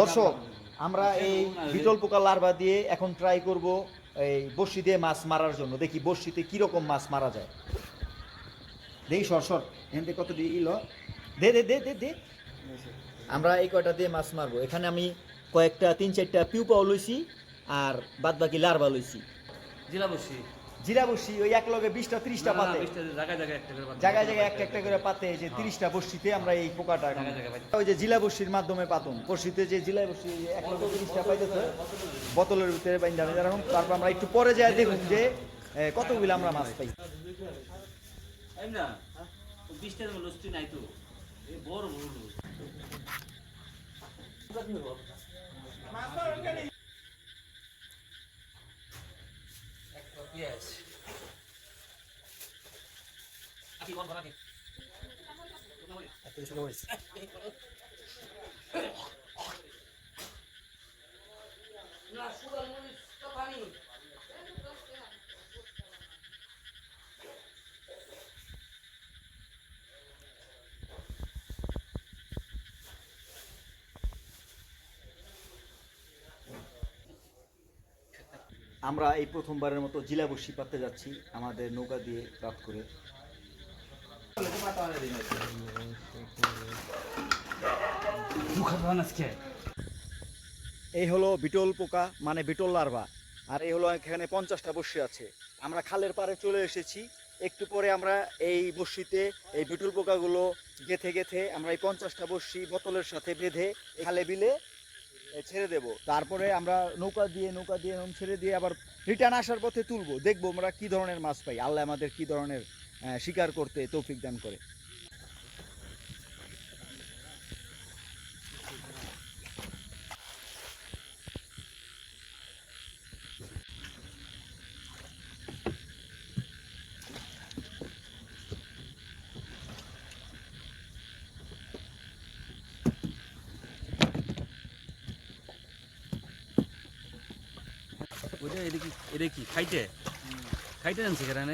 দর্শক আমরা এই বিটল পোকা লার্ভা দিয়ে এখন ট্রাই করব এই বড়শি দিয়ে মাছ মারার জন্য। দেখি বড়শিতে কীরকম মাছ মারা যায়। দেখি সর সর। এখান থেকে কত ইল? দে দে দে দে দে। আমরা এই কয়টা দিয়ে মাছ মারবো? এখানে আমি কয়েকটা তিন চারটা পিউপাও লইছি আর বাদ বাকি লার্ভা লইছি। জেলা বসি জিরা বসি ওই এক লগে বিশটা ত্রিশটা পাতে। জায়গায় জায়গায় একটা একটা করে পাতে যে তিরিশটা বর্ষিতে আমরা এই পোকাটা। ওই যে জিলা বর্ষির মাধ্যমে পাতুন। বর্ষিতে যে জিলা বর্ষি এক লক্ষ তিরিশটা পাইতেছে বোতলের ভিতরে। বাইন্দা আমি তারপর আমরা একটু পরে যাই দেখুন। যে কতগুলো আমরা মাছ পাই। নাই তো। বড় বড় Yes. আকি কোন বাকি না সুগার মরিচ তো পানি আমরা এই প্রথমবারের মতো জিলা বর্ষি পাততে যাচ্ছি আমাদের নৌকা দিয়ে রাত করে। এই হলো বিটল পোকা মানে বিটল লার্ভা। আর এই হলো এখানে পঞ্চাশটা বর্ষি আছে। আমরা খালের পাড়ে চলে এসেছি। একটু পরে আমরা এই বর্ষিতে এই বিটল পোকাগুলো গেথে গেথে আমরা এই পঞ্চাশটা বর্ষি বোতলের সাথে বেঁধে খালে বিলে ছেড়ে দেব। তারপরে আমরা নৌকা দিয়ে নৌকা দিয়ে ছেড়ে দিয়ে আবার রিটার্ন আসার পথে তুলবো। দেখব আমরা কি ধরনের মাছ পাই। আল্লাহ আমাদের কি ধরনের শিকার করতে তৌফিক দান করে। ওইটা এটা কি এটা কি? খাইতে? খাইতে জানছে কেন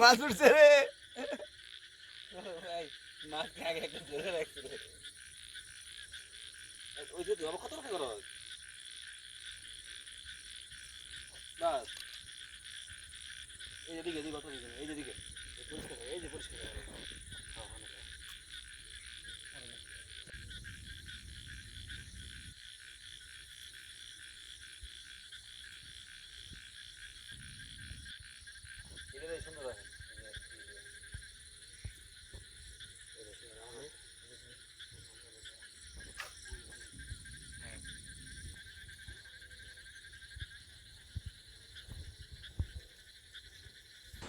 মাছ উঠছে রে মাছ আগে একটা ধরে রাখছে ওই যে তুই কত টাকা এই যে দিকে দিকে এই যে দিকে। পরিষ্কার, এই যে পরিষ্কার।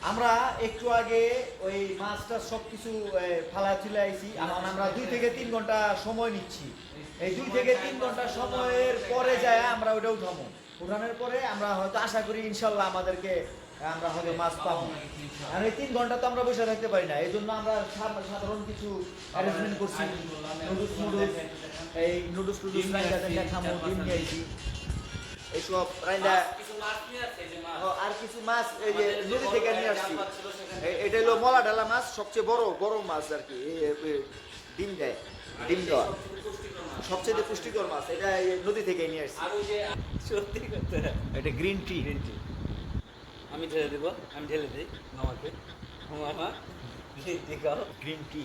আমরা একটু আগে ওই মাছটা সব কিছু ফালা চলে আইছি আমরা দুই থেকে তিন ঘণ্টা সময় নিচ্ছি। এই দুই থেকে তিন ঘণ্টা সময়ের পরে যায় আমরা ওটা উঠামো উঠানোর পরে আমরা হয়তো আশা করি ইনশাল্লাহ আমাদেরকে আমরা হয়তো মাছ পাবো। আর এই তিন ঘণ্টা তো আমরা বসে থাকতে পারি না। এই জন্য আমরা সাধারণ কিছু অ্যারেঞ্জমেন্ট করছি। নুডলস এই নুডলস টুডলস ডিম এইসব আর কিছু মাছ এই যে নদী থেকে নিয়ে আসছি। এটা হলো মলা ডালা মাছ সবচেয়ে বড় বড় মাছ আর কি। ডিম দেয় ডিম দেওয়া। সবচেয়ে পুষ্টিকর মাছ। এটা এই নদী থেকে নিয়ে আসছি। ওই যে সত্যি করতে এটা গ্রিন টি। আমি ঢেলে দেবো আমি ঢেলে দিই। মামাকে মামা দেখাও গ্রিন টি।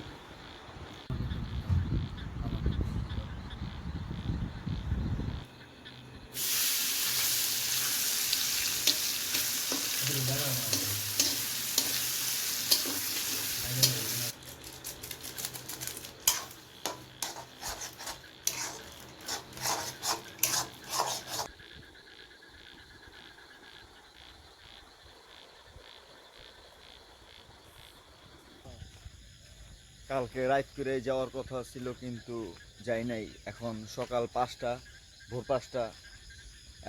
কালকে রাত করে যাওয়ার কথা ছিল কিন্তু যাই নাই। এখন সকাল পাঁচটা, ভোর পাঁচটা।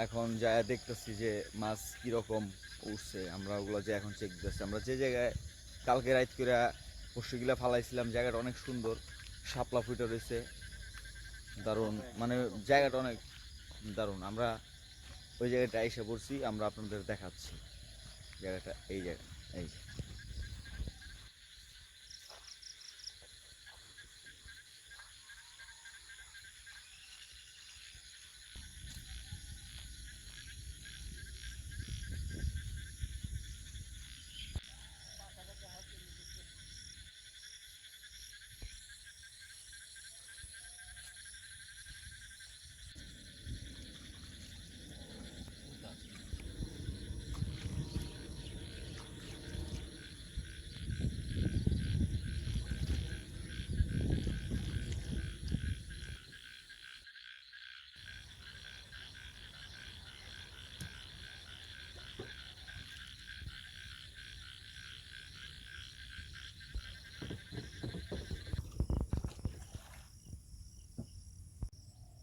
এখন যায় দেখতেছি যে মাছ কীরকম উঠছে আমরা ওগুলো যে এখন চেক দিতেছি। আমরা যে জায়গায় কালকে রাত করে পশুগুলা ফালাইছিলাম, জায়গাটা অনেক সুন্দর, শাপলা ফুটে রয়েছে। দারুণ মানে জায়গাটা অনেক দারুণ। আমরা ওই জায়গাটা এসে পড়ছি, আমরা আপনাদের দেখাচ্ছি। জায়গাটা এই জায়গা এই যে।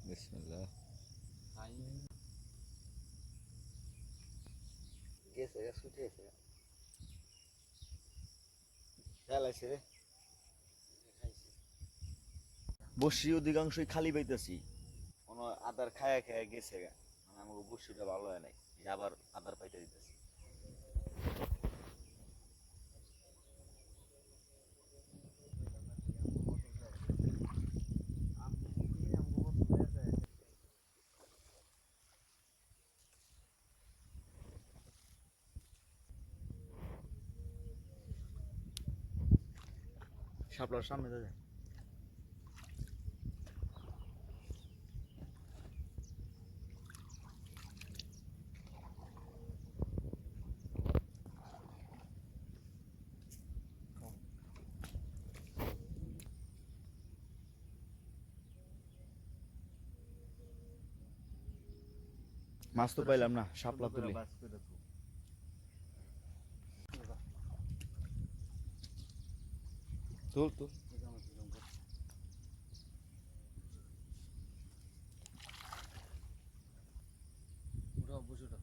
বিসমিল্লাহ গেছে খেলাইছে রে বসি অধিকাংশই খালি পাইতেছি। কোনো আদার খায়া খায়া গেছে গা। মানে আমাকে বসিটা ভালো হয় নাই। আবার আদার পাইতে দিতেছি। শাপলার সামনে দাদা মাছ তো পাইলাম না শাপলা তুলি। তুল তুল উঠাও বসে উঠাও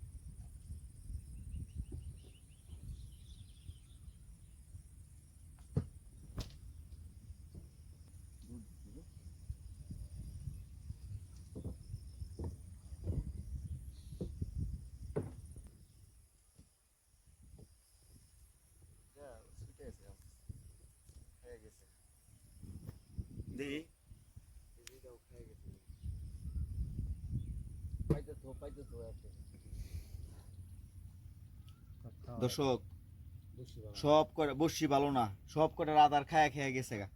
দেখি পাইতে তো পাইতে তো আছে দর্শক সব কটা বসছি ভালো না সব কটা আর খায়া খেয়ে গেছে গা।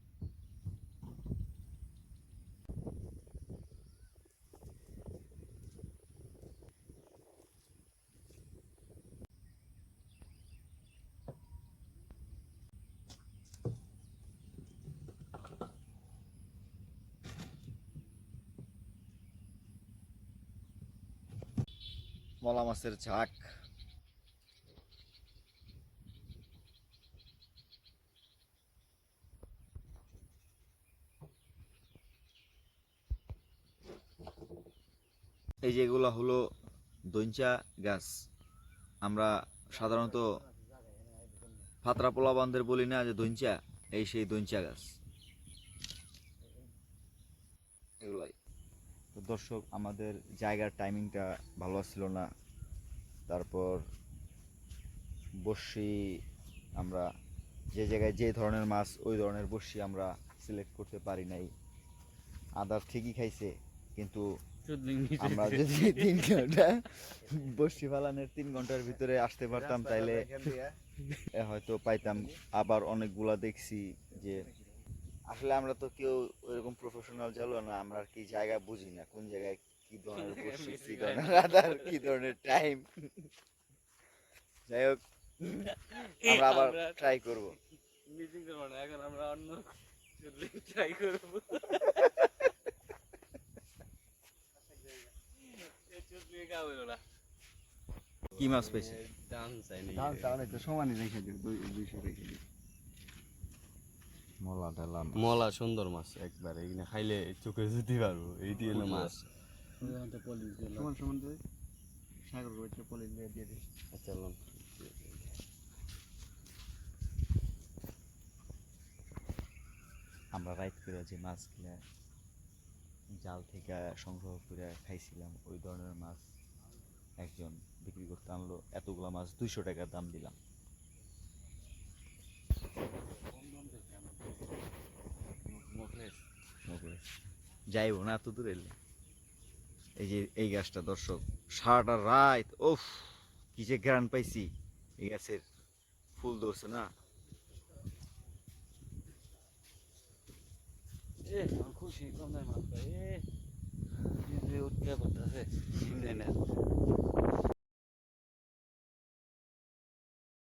মলা মাছের ঝাঁক। এই যেগুলো হলো দইঞ্চা গাছ। আমরা সাধারণত ফাতরা পোলা বান্ধের বলি না যে দইঞ্চা এই সেই দইঞ্চা গাছ এগুলাই তো দর্শক আমাদের জায়গার টাইমিংটা ভালো ছিল না। তারপর বসি আমরা যে জায়গায় যে ধরনের মাছ ওই ধরনের বসি আমরা সিলেক্ট করতে পারি নাই। আদার ঠিকই খাইছে কিন্তু আমরা যদি তিন ঘণ্টা বসি ফালানের তিন ঘণ্টার ভিতরে আসতে পারতাম তাইলে হয়তো পাইতাম। আবার অনেকগুলা দেখছি যে আসলে আমরা তো কেউ ওইরকম প্রফেশনাল জালো না আমরা আর কি জায়গা বুঝি না কোন জায়গায় কি ধরনের বসি কি ধরনের আদার কি ধরনের টাইম যাই হোক আমরা আবার ট্রাই করব। মিটিং করব না এখন আমরা অন্য ট্রাই করব। কি মাছ পেয়েছে? দাম চাইনি তাহলে তো সমানই রেখে দিও দুইশো রেখে দিও মলা ঢালা মলা সুন্দর মাছ একবার এখানে খাইলে চোখে জুতি পারব এইটি হলো মাছ। সমান সমান দেয় সাগর বইতে পলি দিয়ে দিয়ে দিস। আচ্ছা আমরা রাইড করে যে মাছ মাছগুলা জাল থেকে সংগ্রহ করে খাইছিলাম ওই ধরনের মাছ একজন বিক্রি করতে আনলো এতগুলা মাছ দুইশো টাকা দাম দিলাম। যাইব না এত দূরে এলে। এই যে এই গাছটা, দর্শক, সারাটা রাত ওফ কি যে গ্রান পাইছি। এই গাছের ফুল ধরছে না। খুশি, কম নাই মাত্র। এ উঠতে পারতেছে